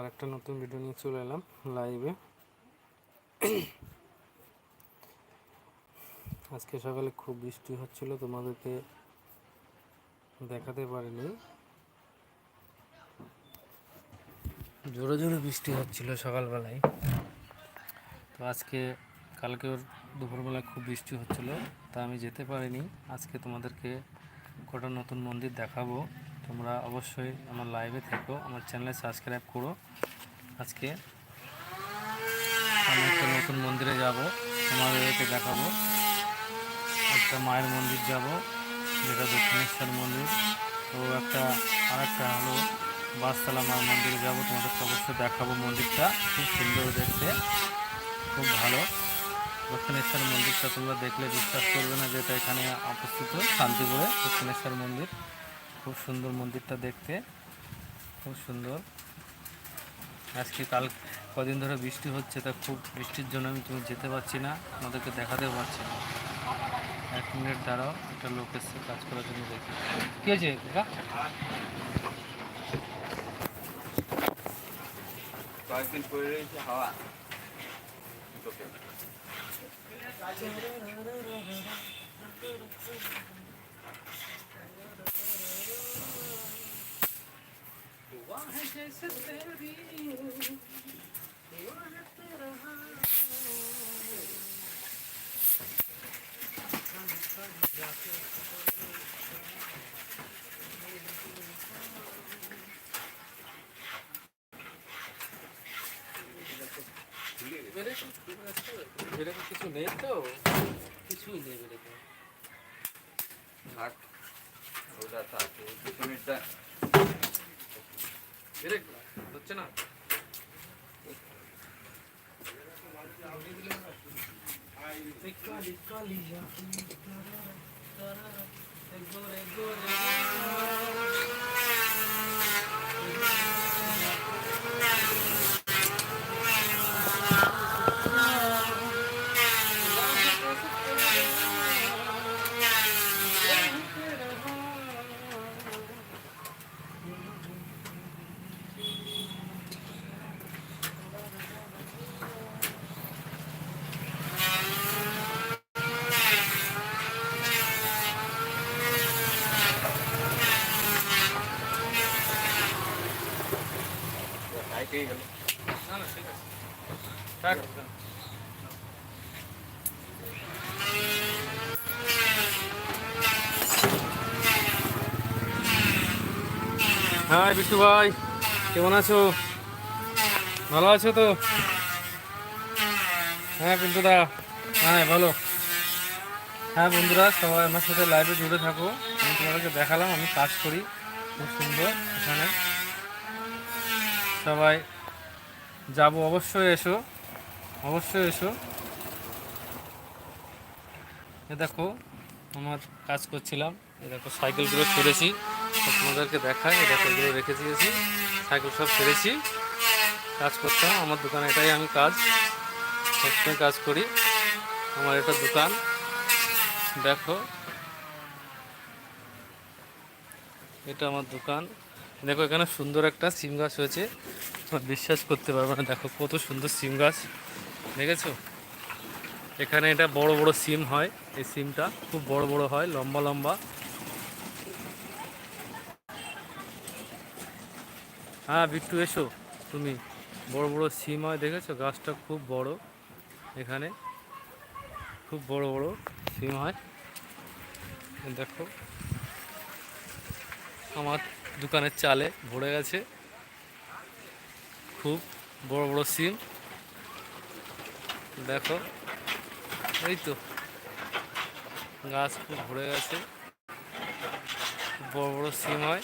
আবার একটা নতুন ভিডিও নিয়ে চলে এলাম লাইভে আজকে সকালে খুব বৃষ্টি হচ্ছিল, তোমাদেরকে দেখাতে পারিনি। জোরে জোরে বৃষ্টি হচ্ছিল সকালবেলায়। তো আজকে কালকেও দুপুরবেলায় খুব বৃষ্টি হচ্ছিল, তা আমি যেতে পারিনি। আজকে তোমাদেরকে কটা নতুন মন্দির দেখাবো। তোমরা অবশ্যই আমার লাইভে থেকো, আমার চ্যানেলে সাবস্ক্রাইব করো। আজকে আমি একটা নতুন মন্দিরে যাব, তোমাদেরকে দেখাবো। একটা মায়ের মন্দির যাব, যেটা দক্ষিণেশ্বর মন্দির। তো একটা আর একটা হলো বাসতলা মায়ের মন্দিরে যাব, তোমাদেরকে অবশ্যই দেখাবো মন্দিরটা। খুব সুন্দর দেখতে, খুব ভালো। দক্ষিণেশ্বর মন্দিরটা তোমরা দেখলে বিশ্বাস করবে না যেটা এখানে অবস্থিত, শান্তিপুরে দক্ষিণেশ্বর মন্দির। খুব সুন্দর মন্দিরটা দেখতে। খুব সুন্দর। আজকে কাল কদিন ধরে বৃষ্টি হচ্ছে, তা খুব বৃষ্টির জন্য আমি তুমি যেতে পারছি না, আমাদেরকে দেখাতে পারছি না। এক মিনিট দাঁড়াও, একটা লোক এসছে কাজ করার জন্য দেখি। কি হয়েছে কয়েকদিন পরে রয়েছে হাওয়া। বেরোতে কিছু নেই তো কিছুই নেই বেরোতে থাক ওটা থাক এই পিছনেরটা বেরে হচ্ছে না? হাইটেই হ্যাঁ বিট্টু ভাই। কেমন আছো? ভালো আছো তো? হ্যাঁ পিন্টু দা। হ্যাঁ ভালো। হ্যাঁ বন্ধুরা, সবাই আমার সাথে লাইভে জুড়ে থাকো। আমি তোমাদেরকে দেখালাম, আমি কাজ করি। খুব সুন্দর এখানে। সবাই যাব, অবশ্যই এসো। অবশ্যই এসো। এ দেখো, আমার কাজ করছিলাম। এ দেখো সাইকেলগুলো ছেড়েছি তোমাদেরকে দেখাই এটা এগুলো রেখে দিয়েছি, সাইকেল সব ছেড়েছি, কাজ করতাম আমার দোকানে এটাই আমি কাজ, সবসময় কাজ করি, আমার এটা দোকান, দেখো, এটা আমার দোকান, দেখো এখানে সুন্দর একটা সিম গাছ হয়েছে, তোমার বিশ্বাস করতে পারবে না, দেখো কত সুন্দর সিম গাছ, দেখেছ? এখানে এটা বড় বড় সিম হয়, এই সিমটা খুব বড় বড় হয়, লম্বা লম্বা হ্যাঁ বিট্টু, এসো। তুমি বড় বড় সিম হয়, দেখেছ? গাছটা খুব বড় এখানে। খুব বড় বড় সিম হয়। দেখো, আমার দোকানের চালে ভরে গেছে। খুব বড় বড় সিম। দেখো, এই তো, গাছ খুব ভরে গেছে। বড় বড় সিম হয়।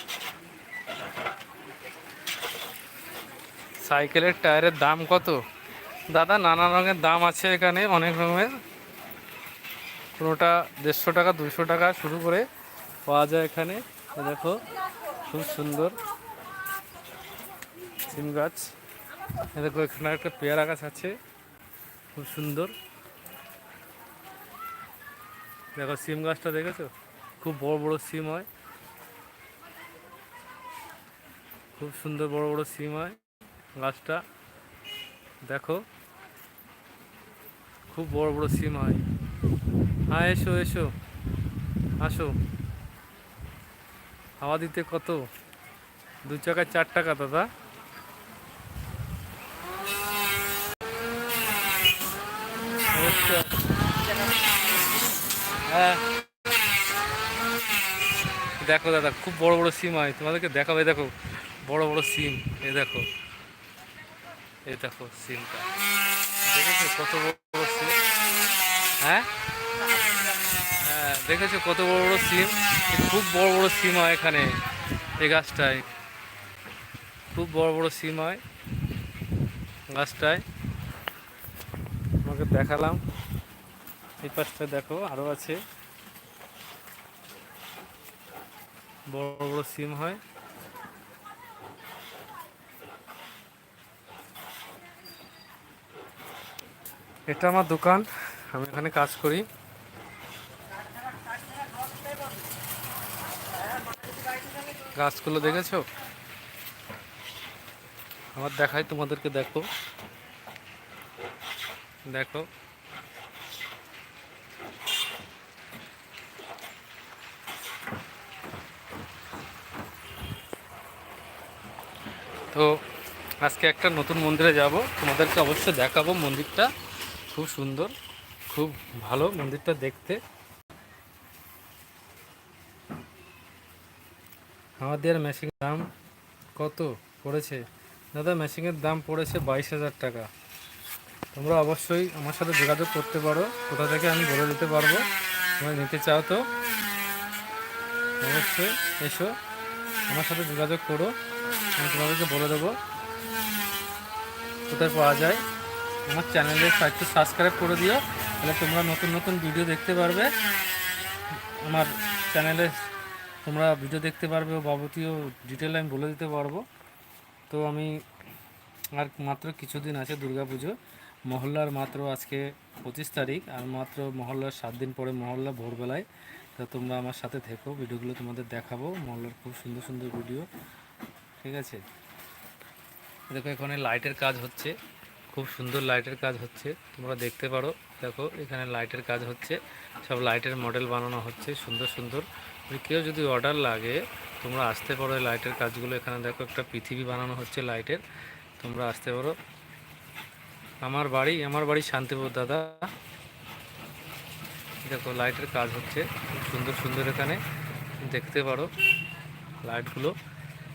সাইকেলের টায়ারের দাম কত? দাদা, নানা রঙের দাম আছে এখানে, অনেক রকমের কোনোটা দেড়শো টাকা দুশো টাকা শুরু করে পাওয়া যায় এখানে। দেখো, খুব সুন্দর সিম গাছ। দেখো, এখানে একটা পেয়ারা গাছ আছে, খুব সুন্দর। দেখো, সিম গাছটা দেখেছ? খুব বড় বড় সিম হয়। খুব সুন্দর বড় বড় সিম হয়। গাছটা। দেখো, খুব বড় বড় সিম হয়। হ্যাঁ এসো এসো, আসো। হাওয়া দিতে কত? দু চাকায় চার টাকা, দাদা। হ্যাঁ। দেখো, দাদা, খুব বড় বড় সিম হয়। তোমাদেরকে দেখাবে, দেখো। বড় বড় সিম এ দেখো। এই দেখো সিমটা। দেখেছ কত বড় বড় সিম? হ্যাঁ? হ্যাঁ দেখেছ কত বড় বড় সিম? খুব বড় বড় সিম হয় এখানে, এই গাছটায়। খুব বড় বড় সিম হয় গাছটায়। তোমাকে দেখালাম। এই পাশটা দেখো আরও আছে। বড় বড় সিম হয়। এটা আমার দোকান, আমি এখানে কাজ করি। গাছগুলো দেখেছ? আমার দেখাই, তোমাদেরকে দেখো। দেখো। তো আজকে একটা নতুন মন্দিরে যাব। তোমাদেরকে অবশ্যই দেখাবো মন্দিরটা। খুব সুন্দর, খুব ভালো মন্দিরটা দেখতে। আমাদের মেশিনের দাম কত পড়েছে? দাদা মেশিনের দাম পড়েছে বাইশ হাজার টাকা। তোমরা অবশ্যই আমার সাথে যোগাযোগ করতে পারো। কোথা থেকে আমি বলে দিতে পারব। তোমরা নিতে চাও তো? অবশ্যই এসো, আমার সাথে যোগাযোগ করো। আমি তোমাদেরকে বলে দেবো। কোথায় পাওয়া যায়? আমার চ্যানেলে একটু সাবস্ক্রাইব করে দিও। তাহলে তোমরা নতুন নতুন ভিডিও দেখতে পারবে। আমার চ্যানেলে তোমরা ভিডিও দেখতে পারবে ও বাবতীয় ডিটেল আমি বলে দিতে পারব। তো আমি আর মাত্র কিছুদিন আছে দুর্গা পুজো মহল্লার মাত্র আজকে পঁচিশ তারিখ, আর মাত্র মহল্লার সাত দিন পরে মহল্লা ভোরবেলায়। তো তোমরা আমার সাথে থেকো, ভিডিওগুলো তোমাদের দেখাবো। মহল্লার খুব সুন্দর সুন্দর ভিডিও। ঠিক আছে? দেখো এখানে লাইটের কাজ হচ্ছে। খুব সুন্দর লাইটের কাজ হচ্ছে, তোমরা দেখতে পারো। দেখো, এখানে লাইটের কাজ হচ্ছে। সব লাইটের মডেল বানানো হচ্ছে, সুন্দর সুন্দর। কেউ যদি অর্ডার লাগে, তোমরা আসতে পারো এই লাইটের কাজগুলো। এখানে দেখো, একটা পৃথিবী বানানো হচ্ছে লাইটের। তোমরা আসতে পারো। আমার বাড়ি আমার বাড়ি শান্তিপুর, দাদা। দেখো, লাইটের কাজ হচ্ছে। খুব সুন্দর সুন্দর এখানে। দেখতে পারো, লাইটগুলো।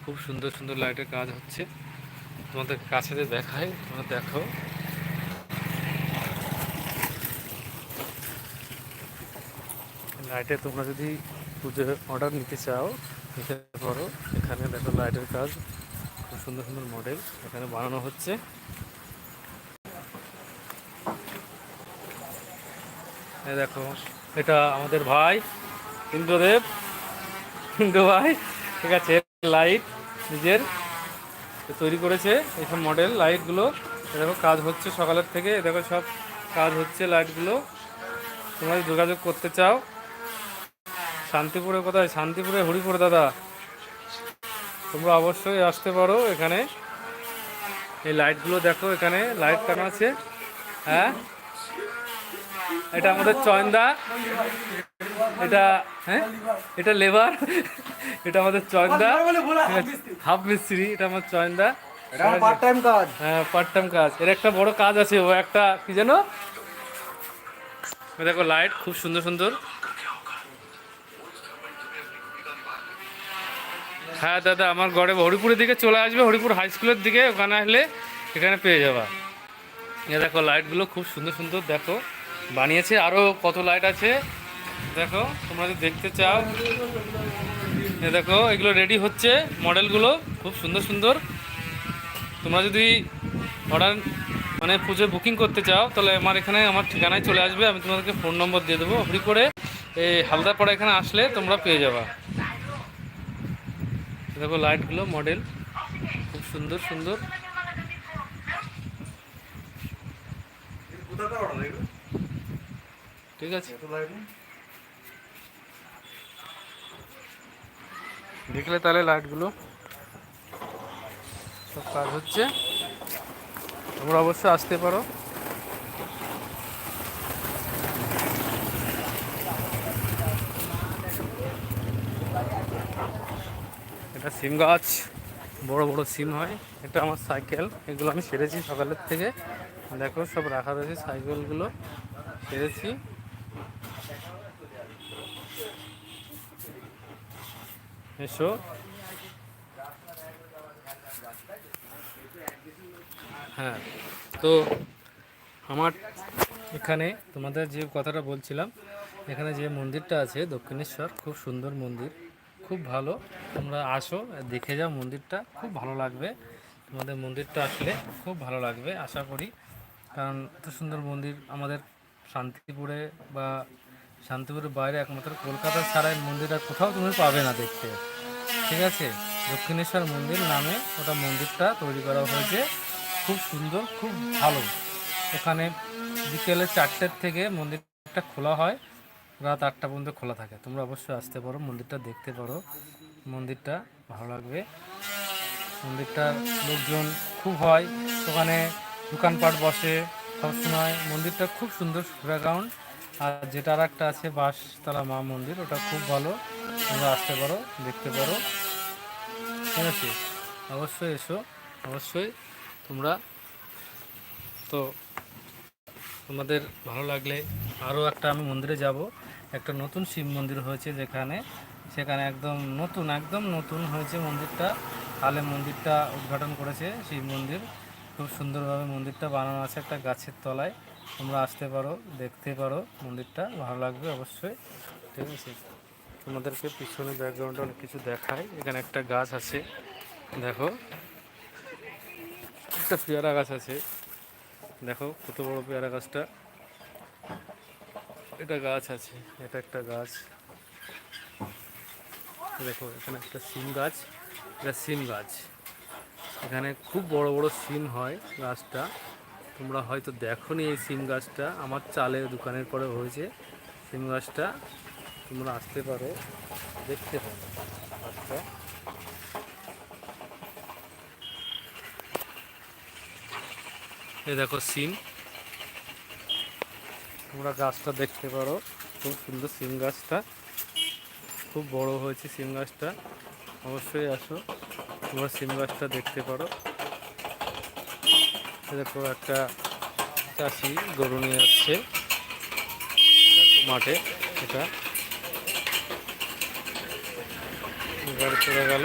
খুব সুন্দর সুন্দর লাইটের কাজ হচ্ছে। তোমাদের কাছে যে দেখাই, তোমরা দেখো। লাইটে তোমরা যদি পুজো অর্ডার নিতে চাও নিতে পারো এখানে দেখো লাইটের কাজ, খুব সুন্দর সুন্দর মডেল এখানে বানানো হচ্ছে। দেখো, এটা আমাদের ভাই, ইন্দ্রদেব। ইন্দ্র ভাই ঠিক আছে লাইট নিজের তৈরি করেছে এইসব মডেল লাইটগুলো দেখো, কাজ হচ্ছে সকালের থেকে। দেখো, সব কাজ হচ্ছে লাইটগুলো তোমরা যোগাযোগ করতে চাও শান্তিপুরে কোথায়? শান্তিপুরে হরিপুর, দাদা। তোমরা অবশ্যই আসতে পারো এখানে। এই লাইটগুলো দেখো এখানে লাইট কেন আছে? হ্যাঁ? এটা আমাদের চয়নদা। এটা হ্যাঁ? এটা লেবার। এটা আমাদের চয়নদা। হাফ মিস্ত্রি। এটা আমার চয়নদা। পার্ট টাইম কাজ। হ্যাঁ পার্ট টাইম কাজ। এর একটা বড় কাজ আছে ও একটা কি যেন? দেখো লাইট খুব সুন্দর সুন্দর। হ্যাঁ দাদা আমার ঘরে হরিপুরের দিকে চলে আসবে হরিপুর হাই স্কুলের দিকে। ওখানে আসলে এখানে পেয়ে যাবা। দেখো লাইটগুলো খুব সুন্দর সুন্দর দেখো। বানিয়েছে আরও কত লাইট আছে? দেখো, তোমরা যদি দেখতে চাও। দেখো, এগুলো রেডি হচ্ছে মডেলগুলো খুব সুন্দর সুন্দর। তোমরা যদি অর্ডার মানে পুজো বুকিং করতে চাও, তাহলে আমার এখানে আমার ঠিকানায় চলে আসবে। আমি তোমাদেরকে ফোন নম্বর দিয়ে দেবো। হরি করে এই হালদাপাড়া এখানে আসলে তোমরা পেয়ে যাবা। দেখো লাইটগুলো মডেল খুব সুন্দর সুন্দর। ঠিক আছে। দেখলে তাহলে লাইটগুলো। সব কাজ হচ্ছে। তোমরা অবশ্যই আসতে পারো। এটা সিম গাছ। বড় বড় সিম হয়। এটা আমার সাইকেল। এগুলো আমি সেরেছি সকালের থেকে। দেখো সব রাখা রয়েছে সাইকেলগুলো। সেরেছি। এসো। হ্যাঁ তো আমার এখানে তোমাদের যে কথাটা বলছিলাম, এখানে যে মন্দিরটা আছে দক্ষিণেশ্বর, খুব সুন্দর মন্দির, খুব ভালো। তোমরা আসো, দেখে যাও মন্দিরটা, খুব ভালো লাগবে। তোমাদের মন্দিরটা আসলে খুব ভালো লাগবে, আশা করি। কারণ এত সুন্দর মন্দির আমাদের শান্তিপুরে বা শান্তিপুরের বাইরে একমাত্র কলকাতা ছাড়া মন্দির আর কোথাও তুমি পাবে না দেখতে। ঠিক আছে? দক্ষিণেশ্বর মন্দির নামে ওটা মন্দিরটা তৈরি করা হয়েছে। খুব সুন্দর, খুব ভালো। ওখানে বিকেলে চারটের থেকে মন্দিরটা খোলা হয়। রাত আটটা পর্যন্ত খোলা থাকে। তোমরা অবশ্যই আসতে পারো, মন্দিরটা দেখতে পারো। মন্দিরটা ভালো লাগবে। মন্দিরটার লোকজন খুব হয়। ওখানে দোকানপাট বসে। সবসময় মন্দিরটা খুব সুন্দর ব্যাকগ্রাউন্ড। আর যেটা আর একটা আছে বাসতলা মা মন্দির, ওটা খুব ভালো। তোমরা আসতে পারো, দেখতে পারো। ঠিক আছে? অবশ্যই এসো, অবশ্যই তোমরা। তো তোমাদের ভালো লাগলে আরও একটা আমি মন্দিরে যাব। একটা নতুন শিব মন্দির হয়েছে যেখানে, সেখানে একদম নতুন একদম নতুন হয়েছে মন্দিরটা। হালে মন্দিরটা উদ্ঘাটন করেছে শিব মন্দির। খুব সুন্দরভাবে মন্দিরটা বানানো আছে একটা গাছের তলায়। তোমরা আসতে পারো, দেখতে পারো মন্দিরটা, ভালো লাগবে অবশ্যই। ঠিক আছে। তোমাদেরকে পিছনে ব্যাকগ্রাউন্ডে অনেক কিছু দেখায় এখানে একটা গাছ আছে, দেখো। একটা পেয়ারা গাছ আছে, দেখো কত বড় পেয়ারা গাছটা। এটা গাছ আছে, এটা একটা গাছ। দেখো, এখানে একটা সিম গাছ, এটা সিম গাছ। এখানে খুব বড় বড় সিম হয় গাছটা। তোমরা হয়তো দেখোনি এই সিম গাছটা। আমার চালের দোকানের পরে হয়েছে। সিম গাছটা তোমরা আসতে পারো, দেখতে পারো গাছটা। এই দেখো সিম। তোমরা গাছটা দেখতে পারো। খুব সুন্দর সিম গাছটা। খুব বড় হয়েছে সিম গাছটা। অবশ্যই আসো। তোমরা সিম গাছটা দেখতে পারো। দেখো একটা চাষি গরু নিয়ে যাচ্ছে মাঠে এটা। গাড়ি চলে গেল।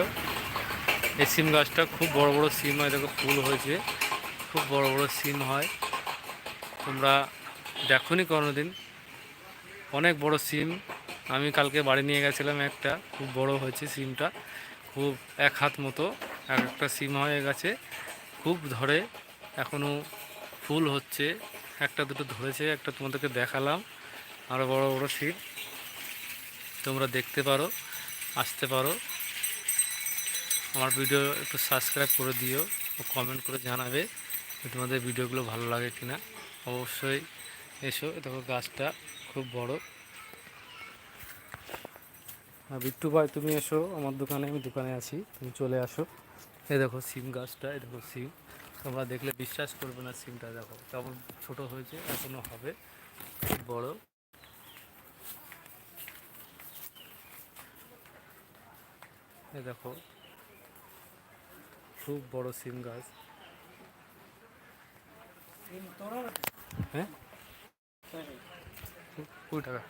এই সিম গাছটা খুব বড় বড় সিম হয়। দেখো ফুল হয়েছে। খুব বড় বড় সিম হয়। তোমরা দেখোনি কোনোদিন? অনেক বড় সিম। আমি কালকে বাড়ি নিয়ে গেছিলাম একটা। খুব বড় হয়েছে সিমটা। খুব এক হাত মতো, এক একটা সিম হয়ে গেছে, খুব ধরে এখনও ফুল হচ্ছে, একটা দুটো ধরেছে, একটা তোমাদেরকে দেখালাম আরও বড় বড় সিম, তোমরা দেখতে পারো, আসতে পারো। আমার ভিডিও একটু সাবস্ক্রাইব করে দিও, ও কমেন্ট করে জানাবে তোমাদের ভিডিওগুলো ভালো লাগে কিনা। অবশ্যই এসো, দেখো গাছটা খুব বড়। বিট্টু ভাই, তুমি এসো আমার দোকানে, আমি দোকানে আছি, তুমি চলে আসো। এ দেখো সিম গাছটা এ দেখো সিম। তোমরা দেখলে বিশ্বাস করবে না সিমটা, দেখো কেমন ছোট হয়েছে এখনও হবে, খুব বড়। এ দেখো, খুব বড় সিম গাছ। হ্যাঁ? কুড়ি টাকা।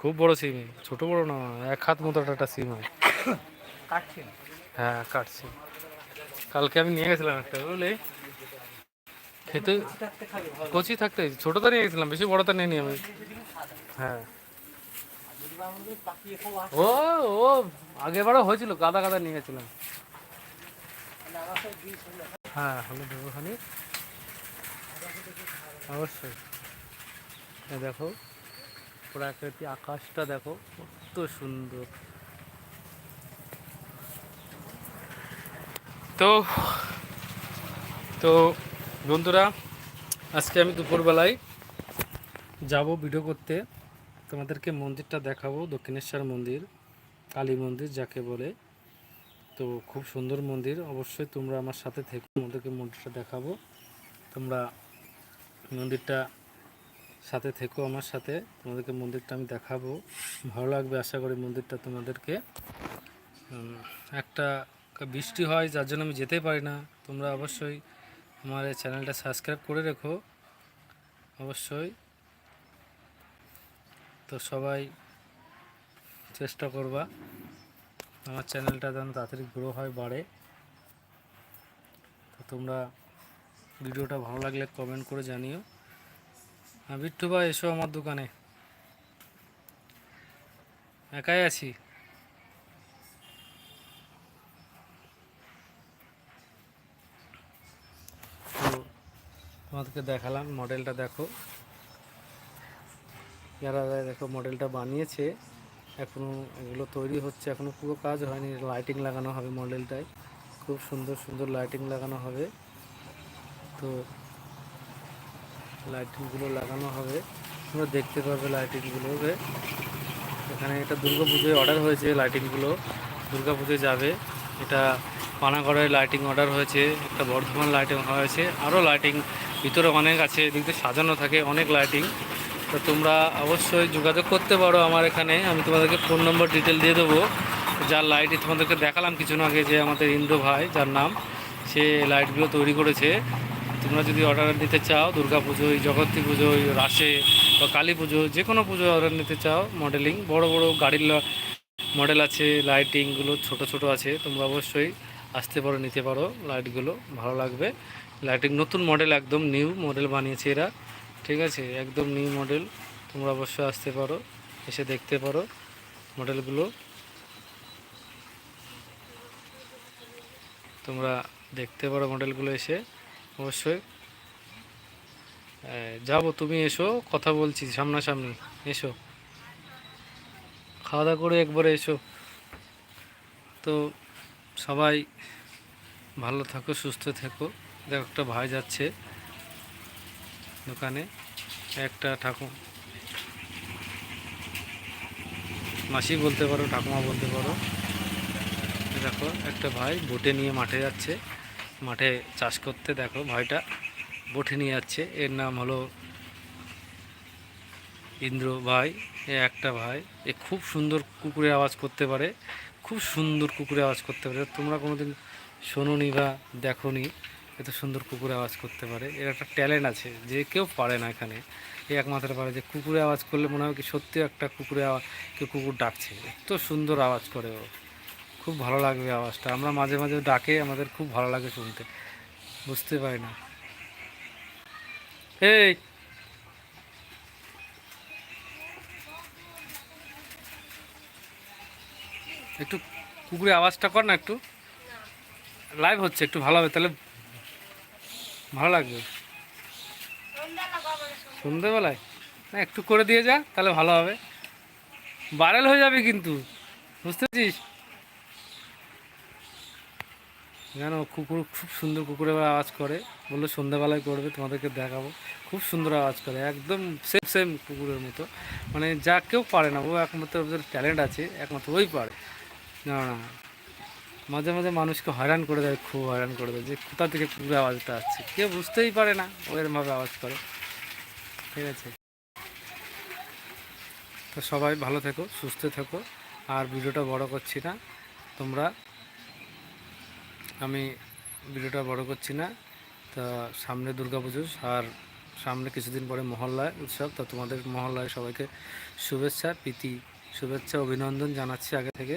খুব বড় সিম ছোট বড় না এক হাত মতো একটা সিম হয়। হ্যাঁ কাটছি। কালকে আমি নিয়ে গেছিলাম একটা বুঝলি? খেতে কচি থাকতে ছোটটা নিয়ে গেছিলাম বেশি বড়টা নিয়ে আমি। হ্যাঁ। ও ও আগেবারও হয়েছিল গাদা গাদা নিয়ে গেছিলাম। হ্যাঁ হলো দেবোখানি অবশ্যই। এ দেখো। প্রাকৃতিক আকাশটা দেখো, কত সুন্দর। তো তো বন্ধুরা, আজকে আমি দুপুরবেলায় যাব ভিডিও করতে। তোমাদেরকে মন্দিরটা দেখাবো, দক্ষিণেশ্বর মন্দির, কালী মন্দির যাকে বলে। তো খুব সুন্দর মন্দির, অবশ্যই তোমরা আমার সাথে থেকে, তোমাদেরকে মন্দিরটা দেখাবো। তোমরা মন্দিরটা সাথে থেকো আমার সাথে। তোমাদেরকে মন্দিরটা আমি দেখাবো। ভালো লাগবে আশা করি মন্দিরটা তোমাদেরকে। একটা বৃষ্টি হয়, যার জন্য আমি যেতে পারি না। তোমরা অবশ্যই আমার এই চ্যানেলটা সাবস্ক্রাইব করে রেখো। অবশ্যই। তো সবাই চেষ্টা করবা। আমার চ্যানেলটা যেন তাড়াতাড়ি গ্রো হয়, বাড়ে। তো তোমরা ভিডিওটা ভালো লাগলে কমেন্ট করে জানিও। হ্যাঁ বিট্টু ভাই, এসো আমার দোকানে। একাই আছি। তো তোমাদেরকে দেখালাম, মডেলটা দেখো। যারা দেখো, মডেলটা বানিয়েছে এখনও এগুলো তৈরি হচ্ছে এখনও পুরো কাজ হয়নি, লাইটিং লাগানো হবে মডেলটায়। খুব সুন্দর সুন্দর লাইটিং লাগানো হবে। তো লাইটিংগুলো লাগানো হবে। তোমরা দেখতে পাবে লাইটিংগুলোকে এখানে এটা দুর্গা পুজোয় অর্ডার হয়েছে লাইটিংগুলো। দুর্গা পুজোয় যাবে। এটা পানাগড়ের লাইটিং অর্ডার হয়েছে, একটা বর্ধমান লাইটিং হয়েছে। আরও লাইটিং ভিতরে অনেক আছে, এদিক সাজানো থাকে অনেক লাইটিং। তো তোমরা অবশ্যই যোগাযোগ করতে পারো আমার এখানে। আমি তোমাদেরকে ফোন নম্বর ডিটেল দিয়ে দেবো। যার লাইটই তোমাদেরকে দেখালাম কিছুক্ষণ আগে যে আমাদের ইন্দ্র ভাই, যার নাম, সে লাইটগুলো তৈরি করেছে। তোমরা যদি অর্ডার নিতে চাও, দুর্গা পুজোয় জগত্রী পুজোয় রাসে বা কালী পুজো, যে কোনো পুজোয় অর্ডার নিতে চাও মডেলিং বড় বড় গাড়ির মডেল আছে লাইটিংগুলো ছোট ছোট আছে, তোমরা অবশ্যই আসতে পারো, নিতে পারো লাইটগুলো ভালো লাগবে। লাইটিং নতুন মডেল একদম নিউ মডেল বানিয়েছে এরা, ঠিক আছে? একদম নিউ মডেল তোমরা অবশ্যই আসতে পারো, এসে দেখতে পারো মডেলগুলো তোমরা দেখতে পারো মডেলগুলো এসে। অবশ্যই। যাব, তুমি এসো, কথা বলছি, সামনাসামনি, এসো। খাওয়া দাওয়া করে একবারে এসো। তো সবাই ভালো থাকো, সুস্থ থেকো। দেখো, একটা ভাই যাচ্ছে দোকানে, একটা ঠাকুর মাসি বলতে পারো, ঠাকুমা বলতে পারো। দেখো, একটা ভাই বোটে নিয়ে মাঠে যাচ্ছে। মাঠে চাষ করতে দেখো, ভাইটা বঠে নিয়ে যাচ্ছে। এর নাম হলো ইন্দ্র ভাই, এ একটা ভাই। এ খুব সুন্দর কুকুরের আওয়াজ করতে পারে, খুব সুন্দর কুকুরের আওয়াজ করতে পারে। তোমরা কোনোদিন শোনোনি বা দেখোনি, এত সুন্দর কুকুরে আওয়াজ করতে পারে। এর একটা ট্যালেন্ট আছে, যে কেউ পারে না এখানে। এই একমাত্র পারে যে কুকুরে আওয়াজ করলে মনে হয় কি সত্যি একটা কুকুরে আওয়াজ কেউ কুকুর ডাকছে। এত সুন্দর আওয়াজ করে ও। খুব ভালো লাগবে আওয়াজটা। আমরা মাঝে মাঝে ডাকে, আমাদের খুব ভালো লাগে শুনতে। বুঝতে পারি না। এই! একটু কুকুরে আওয়াজটা কর না একটু। লাইভ হচ্ছে, একটু ভালো হবে, তাহলে ভালো লাগবে। সন্ধ্যেবেলায়? না, একটু করে দিয়ে যা, তাহলে ভালো হবে। ভাইরাল হয়ে যাবে কিন্তু। বুঝতে পারছিস? জানো কুকুর, খুব সুন্দর কুকুরের আওয়াজ করে। বলল সন্ধ্যাবেলায় করবে, তোমাদেরকে দেখাবো। খুব সুন্দর আওয়াজ করে, একদম সেম সেম কুকুরের মতো। মানে যা কেউ পারে না, ও একমাত্র ওদের ট্যালেন্ট আছে, একমাত্র ওই পারে। না না মাঝে মাঝে মানুষকে হয়রান করে দেয়, খুব হয়রান করে দেয়, যে কোথা থেকে কুকুরের আওয়াজটা আসছে? কেউ বুঝতেই পারে না, ও এরমভাবে আওয়াজ করে। ঠিক আছে। তো সবাই ভালো থেকো, সুস্থ থেকো। আর ভিডিওটা বড় করছি না। তোমরা আমি ভিডিওটা বড় করছি না। তা সামনে দুর্গাপুজো, আর সামনে কিছুদিন পরে মহল্লায় উৎসব। তা তোমাদের মহল্লায় সবাইকে শুভেচ্ছা, প্রীতি, শুভেচ্ছা, অভিনন্দন জানাচ্ছি আগে থেকে।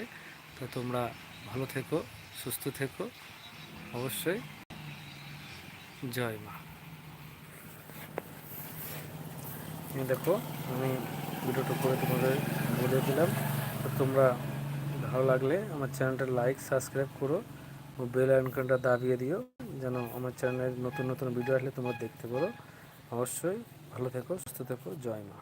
তো তোমরা ভালো থেকো, সুস্থ থেকো। অবশ্যই জয় মা। দেখো, আমি ভিডিওটা করে তোমাদের বলে দিলাম। তো তোমরা ভালো লাগলে আমার চ্যানেলটা লাইক, সাবস্ক্রাইব করো। বেল আইকনটা দাবিয়ে দিও, যেন আমার চ্যানেলের নতুন নতুন ভিডিও আসলে তোমরা দেখতে পারো। অবশ্যই ভালো থেকো, সুস্থ থেকো, জয় মা।